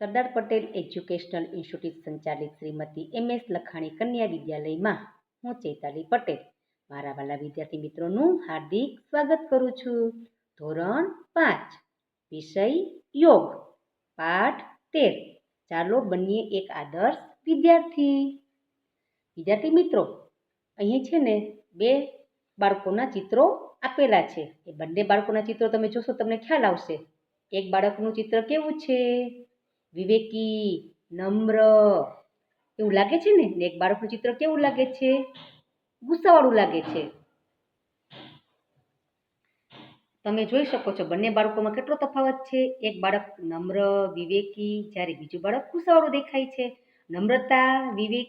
Sardar Patel educational institute સંચાલિત Shrimati M S લખાણી કન્યા વિદ્યાલયમાં હું ચૈતાલી પટેલ. મારા વાલા વિદ્યાર્થી મિત્રોનું હાર્દિક સ્વાગત કરું છું. ધોરણ પાંચ, વિષય યોગ, પાઠ તેર. ચાલો બનીએ એક આદર્શ વિદ્યાર્થી. વિદ્યાર્થી મિત્રો અહીં છે ને બે બાળકોના ચિત્રો આપેલા છે. એ બંને બાળકોના ચિત્રો તમે જોશો તમને ખ્યાલ આવશે. એક બાળકનું ચિત્ર કેવું છે? વિવેકી, નમ્ર. એવું લાગે છે ને? એક બાળકનું ચિત્ર કેવું લાગે છે? ગુસ્સાવાળું લાગે છે. તમે જોઈ શકો છો, બંને બાળકોમાં કેટલો તફાવત છે. એક બાળક નમ્ર, વિવેકી, જ્યારે બીજું બાળક ગુસ્સાવાળું દેખાય છે. નમ્રતા, વિવેક,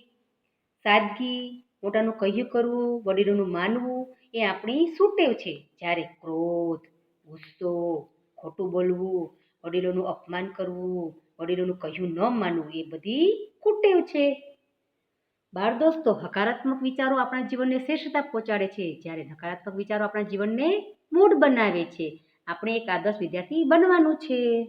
સાદગી, મોટાનું કહ્યું કરવું, વડીલોનું માનવું, એ આપણી સુટેવ છે. જ્યારે ક્રોધ, ગુસ્સો, ખોટું બોલવું, વડીલોનું અપમાન કરવું વડીલોનું કહ્યું ન માનવું એ બધી કુટેવ છે. બાળ દોસ્તો, હકારાત્મક વિચારો આપણા જીવનને શ્રેષ્ઠતા પહોંચાડે છે. જ્યારે નકારાત્મક વિચારો આપણા જીવનને મૂડ બનાવે છે. આપણે એક આદર્શ વિદ્યાર્થી બનવાનું છે.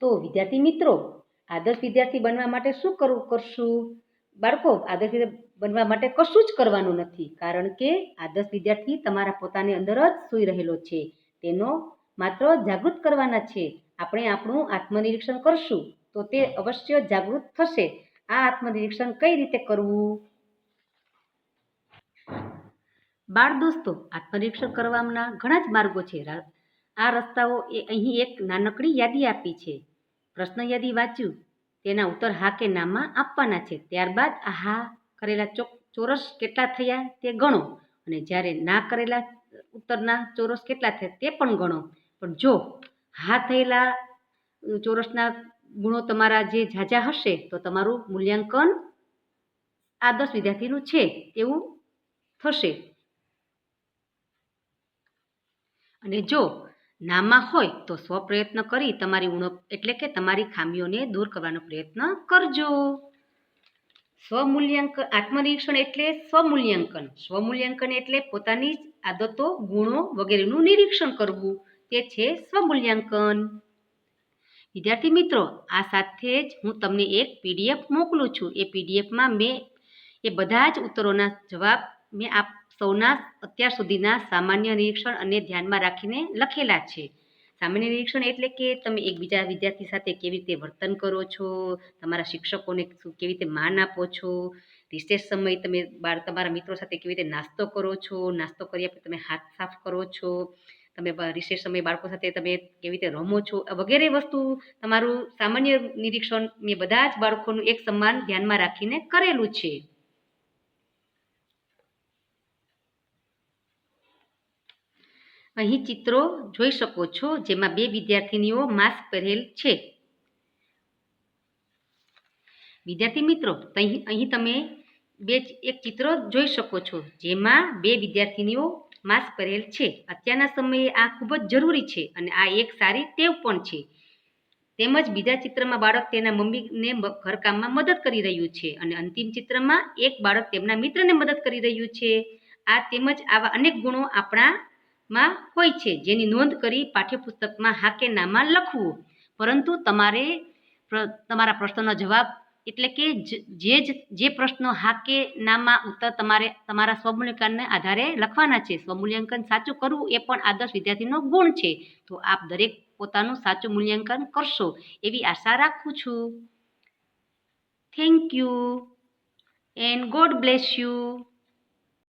તો વિદ્યાર્થી મિત્રો, આદર્શ વિદ્યાર્થી બનવા માટે શું કરવું કરશું? બાળકો, આદર્શ બનવા માટે કશું જ કરવાનું નથી. કારણ કે આદર્શ વિદ્યાર્થી તમારા પોતાની અંદર જ સૂઈ રહેલો છે. તેનો માત્ર જાગૃત કરવાના છે. આપણે આપણું આત્મનિરીક્ષણ કરશું તો તે અવશ્ય જાગૃત થશે. આ આત્મનિરીક્ષણ કઈ રીતે કરવું? બાળ દોસ્તો આત્મનિરીક્ષણ કરવાના ઘણા જ માર્ગો છે. આ રસ્તાઓ એ અહીં એક નાનકડી યાદી આપી છે. પ્રશ્ન યાદી વાંચ્યું તેના ઉત્તર હા કે નામાં આપવાના છે. ત્યારબાદ આ હા કરેલા ચોરસ કેટલા થયા તે ગણો. અને જ્યારે ના કરેલા ઉત્તરના ચોરસ કેટલા થયા તે પણ ગણો. પણ જો હા થયેલા ચોરસના ગુણો તમારા જે ઝાઝા હશે, તો તમારું મૂલ્યાંકન આદર્શ વિદ્યાર્થીનું છે તેવું થશે. અને જો નામાં હોય, તો સ્વપ્રયત્ન કરી તમારી ઉણપ, એટલે કે તમારી ખામીઓને દૂર કરવાનો પ્રયત્ન કરજો. સ્વમૂલ્યાંકન આત્મનિરીક્ષણ એટલે સ્વમૂલ્યાંકન. સ્વમૂલ્યાંકન એટલે પોતાની આદતો, ગુણો વગેરેનું નિરીક્ષણ કરવું. તે છે સ્વમૂલ્યાંકન. વિદ્યાર્થી મિત્રો, આ સાથે જ હું તમને એક પીડીએફ મોકલું છું. એ પીડીએફમાં મેં એ બધા જ ઉત્તરોના જવાબ મેં આપ સૌના અત્યાર સુધીના સામાન્ય નિરીક્ષણ અને ધ્યાનમાં રાખીને લખેલા છે. સામાન્ય નિરીક્ષણ એટલે કે તમે એકબીજા વિદ્યાર્થી સાથે કેવી રીતે વર્તન કરો છો, તમારા શિક્ષકોને કેવી રીતે માન આપો છો, રિસેસ સમયે તમે બાળ તમારા મિત્રો સાથે કેવી રીતે નાસ્તો કરો છો, નાસ્તો કર્યા પછી તમે હાથ સાફ કરો છો તમે રિસેસ સમયે બાળકો સાથે તમે કેવી રીતે રમો છો વગેરે વસ્તુ તમારું સામાન્ય નિરીક્ષણ મેં બધા જ બાળકોનું એક સમાન ધ્યાનમાં રાખીને કરેલું છે. અહીં ચિત્રો જોઈ શકો છો, જેમાં બે વિદ્યાર્થીનીઓ માસ્ક પહેરેલ છે. વિદ્યાર્થી મિત્રો અહીં તમે બે એક ચિત્ર જોઈ શકો છો, જેમાં બે વિદ્યાર્થીનીઓ માસ્ક પહેરેલ છે. અત્યારના સમયે આ ખૂબ જ જરૂરી છે અને આ એક સારી ટેવ પણ છે. તેમજ બીજા ચિત્રમાં બાળક તેના મમ્મીને ઘરકામમાં મદદ કરી રહ્યું છે અને અંતિમ ચિત્રમાં એક બાળક તેમના મિત્રને મદદ કરી રહ્યું છે. આ તેમજ આવા અનેક ગુણો આપણામાં હોય છે. જેની નોંધ કરી પાઠ્યપુસ્તકમાં હા કે નામાં લખવું. પરંતુ તમારે તમારા પ્રશ્નનો જવાબ એટલે કે જે, જ જે પ્રશ્નો હા કે નામાં ઉત્તર તમારે, તમારા સ્વમૂલ્યાંકનને આધારે લખવાના છે. સ્વમૂલ્યાંકન સાચું કરવું એ પણ આદર્શ વિદ્યાર્થીનો ગુણ છે. તો આપ દરેક પોતાનું સાચું મૂલ્યાંકન કરશો એવી આશા રાખું છું. Thank you and God bless you